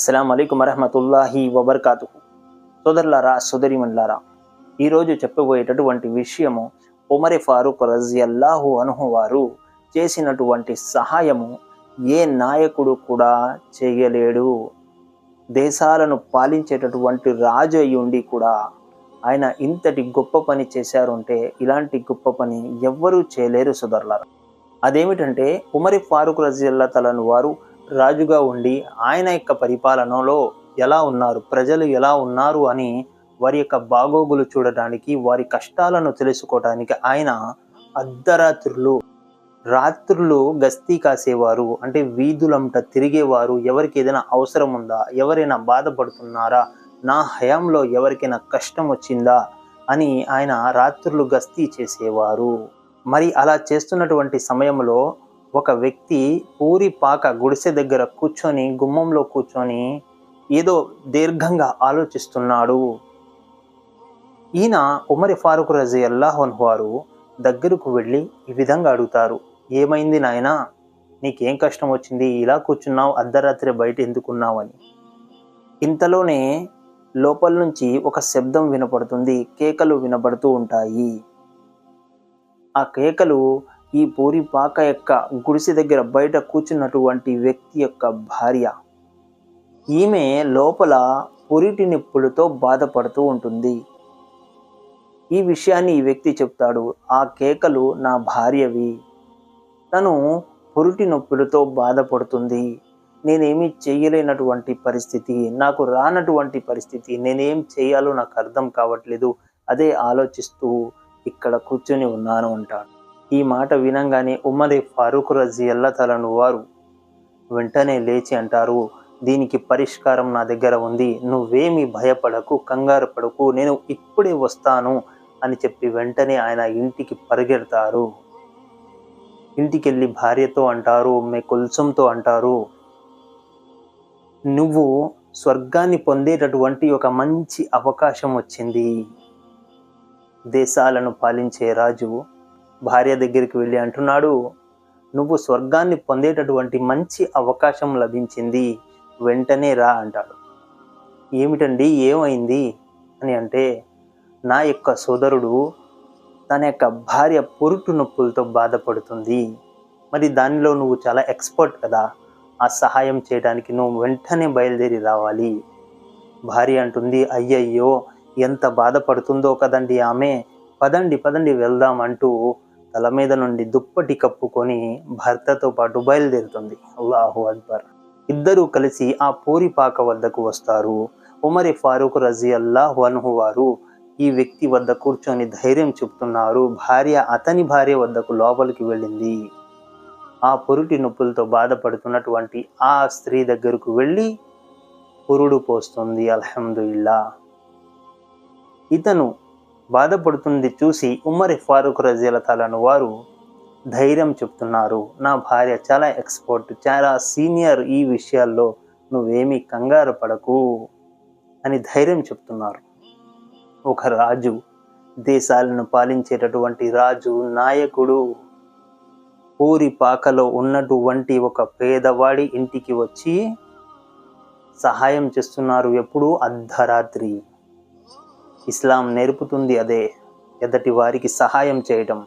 అస్సలం అయికం వరహమతుల్లాహి వబర్కాతు సోదరులారా సోదరిమన్లారా ఈరోజు చెప్పబోయేటటువంటి విషయము ఉమరి ఫారూక్ రజియల్లాహు అనుహు వారు చేసినటువంటి సహాయము ఏ నాయకుడు కూడా చేయలేడు. దేశాలను పాలించేటటువంటి రాజు అయి ఉండి కూడా ఆయన ఇంతటి గొప్ప పని చేశారుంటే ఇలాంటి గొప్ప పని ఎవ్వరూ చేయలేరు సోదరులారా. అదేమిటంటే ఉమరి ఫారూక్ రజియల్లా తలను వారు రాజుగా ఉండి ఆయన యొక్క పరిపాలనలో ఎలా ఉన్నారు ప్రజలు ఎలా ఉన్నారు అని వారి యొక్క బాగోగులు చూడటానికి వారి కష్టాలను తెలుసుకోవటానికి ఆయన అర్ధరాత్రులు రాత్రులు గస్తీ కాసేవారు. అంటే వీధులంట తిరిగేవారు. ఎవరికి ఏదైనా అవసరం ఉందా? ఎవరైనా బాధపడుతున్నారా? నా హయాంలో ఎవరికైనా కష్టం వచ్చిందా? అని ఆయన రాత్రులు గస్తీ చేసేవారు. మరి అలా చేస్తున్నటువంటి సమయంలో ఒక వ్యక్తి పూరి పాక గుడిసె దగ్గర కూర్చొని గుమ్మంలో కూర్చొని ఏదో దీర్ఘంగా ఆలోచిస్తున్నాడు. ఈయన ఉమరి ఫారూక్ రజీ అల్లాహన్ వారు దగ్గరకు వెళ్ళి ఈ విధంగా అడుగుతారు. ఏమైంది నాయనా? నీకేం కష్టం వచ్చింది? ఇలా కూర్చున్నావు? అర్ధరాత్రి బయట ఎందుకున్నావు అని ఇంతలోనే లోపల నుంచి ఒక శబ్దం వినపడుతుంది. కేకలు వినపడుతూ ఉంటాయి. ఆ కేకలు ఈ పూరి పాక యొక్క గుడిసె దగ్గర బయట కూర్చున్నటువంటి వ్యక్తి యొక్క భార్య. ఈమె లోపల పొరిటి నొప్పులతో బాధపడుతూ ఉంటుంది. ఈ విషయాన్ని ఈ వ్యక్తి చెప్తాడు ఆ కేకలు నా భార్యవి. తను పొరిటి నొప్పులతో బాధపడుతుంది. నేనేమి చేయలేనటువంటి పరిస్థితి. నాకు రానటువంటి పరిస్థితి. నేనేం చేయాలో నాకు అర్థం కావట్లేదు. అదే ఆలోచిస్తూ ఇక్కడ కూర్చొని ఉన్నాను అంటాడు. ఈ మాట వినంగానే ఉమ్మది ఫారూక్ రజీ తలను వారు వెంటనే లేచి అంటారు దీనికి పరిష్కారం నా దగ్గర ఉంది. నువ్వేమి భయపడకు కంగారు పడకు. నేను ఇప్పుడే వస్తాను అని చెప్పి వెంటనే ఆయన ఇంటికి పరిగెడతారు. ఇంటికి వెళ్ళి భార్యతో అంటారు మే కుల్సంతో అంటారు నువ్వు స్వర్గాన్ని పొందేటటువంటి ఒక మంచి అవకాశం వచ్చింది. దేశాలను పాలించే రాజు భార్య దగ్గరికి వెళ్ళి అంటున్నాడు నువ్వు స్వర్గాన్ని పొందేటటువంటి మంచి అవకాశం లభించింది వెంటనే రా అంటాడు. ఏమిటండి? ఏమైంది? అని అంటే నా యొక్క సోదరుడు తన యొక్క భార్య పొరుటు నొప్పులతో బాధపడుతుంది. మరి దానిలో నువ్వు చాలా ఎక్స్పర్ట్ కదా ఆ సహాయం చేయడానికి నువ్వు వెంటనే బయలుదేరి రావాలి. భార్య అంటుంది అయ్యయ్యో ఎంత బాధపడుతుందో కదండి ఆమె. పదండి పదండి వెళ్దాం అంటూ తల మీద నుండి దుప్పటి కప్పుకొని భర్తతో పాటు బయలుదేరుతుంది. అల్లాహు అక్బర్. ఇద్దరూ కలిసి ఆ పూరిపాక వద్దకు వస్తారు. ఉమరి ఫారూక్ రజీ అల్లాహు అన్హు వారు ఈ వ్యక్తి వద్ద కూర్చొని ధైర్యం చెప్తున్నారు. భార్య అతని భార్య వద్దకు లోపలికి వెళ్ళింది. ఆ పురుటి నొప్పులతో బాధపడుతున్నటువంటి ఆ స్త్రీ దగ్గరకు వెళ్ళి పురుడు పోస్తుంది. అల్హమ్దుల్లా ఇతను బాధపడుతుంది చూసి ఉమ్మరి ఫారూక్ రజీలతాలను వారు ధైర్యం చెప్తున్నారు. నా భార్య చాలా ఎక్స్పర్ట్ చాలా సీనియర్ ఈ విషయాల్లో నువ్వేమీ కంగారు పడకు అని ధైర్యం చెప్తున్నారు. ఒక రాజు దేశాలను పాలించేటటువంటి రాజు నాయకుడు ఊరి పాకలో ఉన్నటువంటి ఒక పేదవాడి ఇంటికి వచ్చి సహాయం చేస్తున్నారు ఎప్పుడు అర్ధరాత్రి. ఇస్లాం నేర్పుతుంది అదే ఎదటి వారికి సహాయం చేయటం.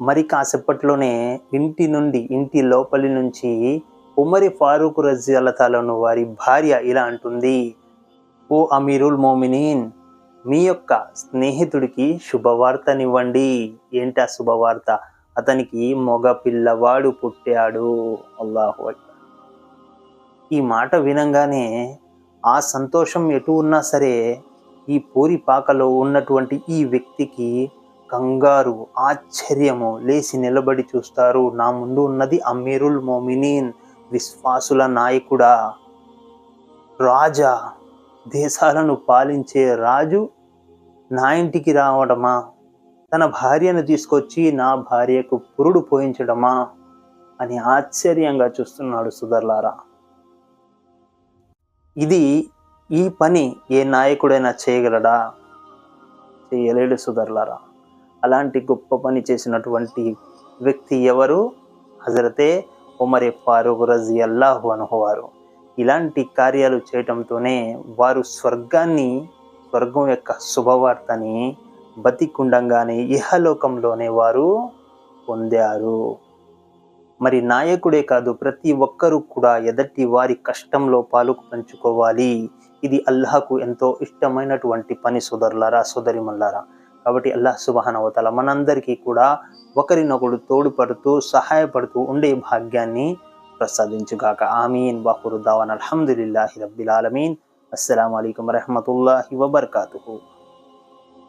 మరి కాసేపట్లోనే ఇంటి నుండి ఇంటి లోపలి నుంచి ఉమరి ఫారూక్ రజాలతాలను వారి భార్య ఇలా అంటుంది ఓ అమీరుల్ మోమినీన్ మీ యొక్క స్నేహితుడికి శుభవార్తనివ్వండి. ఏంటా శుభవార్త? అతనికి మగ పిల్లవాడు పుట్టాడు. అల్లాహు ఈ మాట వినంగానే ఆ సంతోషం ఎటు ఉన్నా సరే ఈ పూరి పాకలో ఉన్నటువంటి ఈ వ్యక్తికి కంగారు ఆశ్చర్యము. లేచి నిలబడి చూస్తారు. నా ముందు ఉన్నది అమీరుల్ మోమినీన్ విశ్వాసుల నాయకుడా. రాజా దేశాలను పాలించే రాజు నా ఇంటికి రావడమా? తన భార్యను తీసుకొచ్చి నా భార్యకు పురుడు పోయించడమా? అని ఆశ్చర్యంగా చూస్తున్నాడు సుధర్లారా ఇది ఈ పని ఏ నాయకుడైనా చేయగలడా? చేయలేడు సుధర్లారా అలాంటి గొప్ప పని చేసినటువంటి వ్యక్తి ఎవరు? హజరతే ఉమరే ఫారూక్ రజీ అల్లాహు అనుహవారు ఇలాంటి కార్యాలు చేయటంతోనే వారు స్వర్గాన్ని స్వర్గం యొక్క శుభవార్తని బతికుండంగానే ఇహలోకంలోనే వారు పొందారు. మరి నాయకుడే కాదు ప్రతి ఒక్కరూ కూడా ఎదటి వారి కష్టంలో పాలు పంచుకోవాలి. ఇది అల్లాహకు ఎంతో ఇష్టమైనటువంటి పని సోదరులారా సోదరిమల్లారా. కాబట్టి అల్లాహ్ సుబహానవతల మనందరికీ కూడా ఒకరినొకడు తోడుపడుతూ సహాయపడుతూ ఉండే భాగ్యాన్ని ప్రసాదించుగాక. ఆమీన్. బాహురుద్దావన్ దావన్. అల్హమ్దులిల్లాహి రబ్బిల్ ఆలమీన్. అస్సలం అయికం వరహమతుల్లాహి వబర్కాతుహు.